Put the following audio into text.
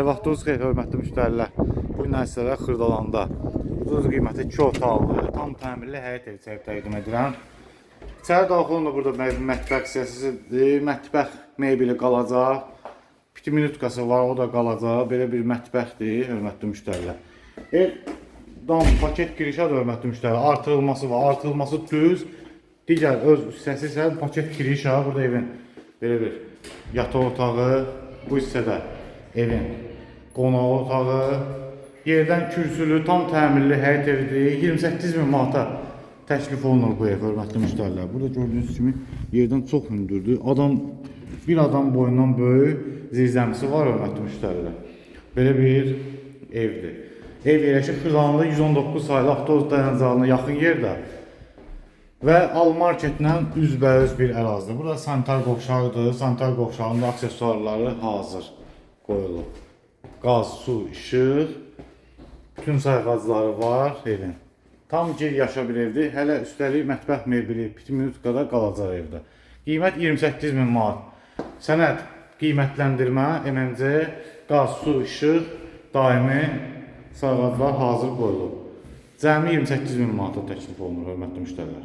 Vaxtınız xeyir, hörmətli müştərilər. Bu gün sizlərə Xırdalanda ucuz qiyməti 2 otaqlı, tam təmirli həyət evi çəkib təqdim edirəm. İçəri daxil olanda burada mə- mətbəx hissəsidir. Mətbəx mebeli qalacaq. Piti minutkası var, o da qalacaq. Belə bir mətbəxdir, hörmətli müştərilər. Ev dam paket girişə hörmətli müştərilər. Artırılması var, artırılması düz. Digər öz hissəsi isə paket giriş ha. Burada evin belə bir yataq otağı, bu hissədə evin qonaq otağı, yerdən kürsülü, tam təmirli həyət evidir. 28 min manata təklif olunur bu ev, hörmətli müştərilər. Burada gördüyünüz kimi yerdən çox hündürdür. Adam bir adam boyundan böyük zirzəmisi var, hörmətli müştərilər. Belə bir evdir. Ev yerləşir Xırdalanında 119 saylı avtobus dayanacağına yaxın yerdə. Və Al Marketlə üzbəüz bir ərazidir. Burada sanitar qovşağıdır. Sanitar qovşağında aksesuarları hazır qoyulub. Qaz, su, işıq, bütün sayğacları var evin. Tam gel yaşa bir evdir. Hələ üstəlik mətbəx mebeli, piti minutkada qalacaq evdə. Qiymət 28 min manat. Sənəd qiymətləndirmə, MMC, qaz, su, işıq, daimi sayğaclar hazır qoyulub. Cəmi 28 min manata təklif olunur, hörmətli müştərilər.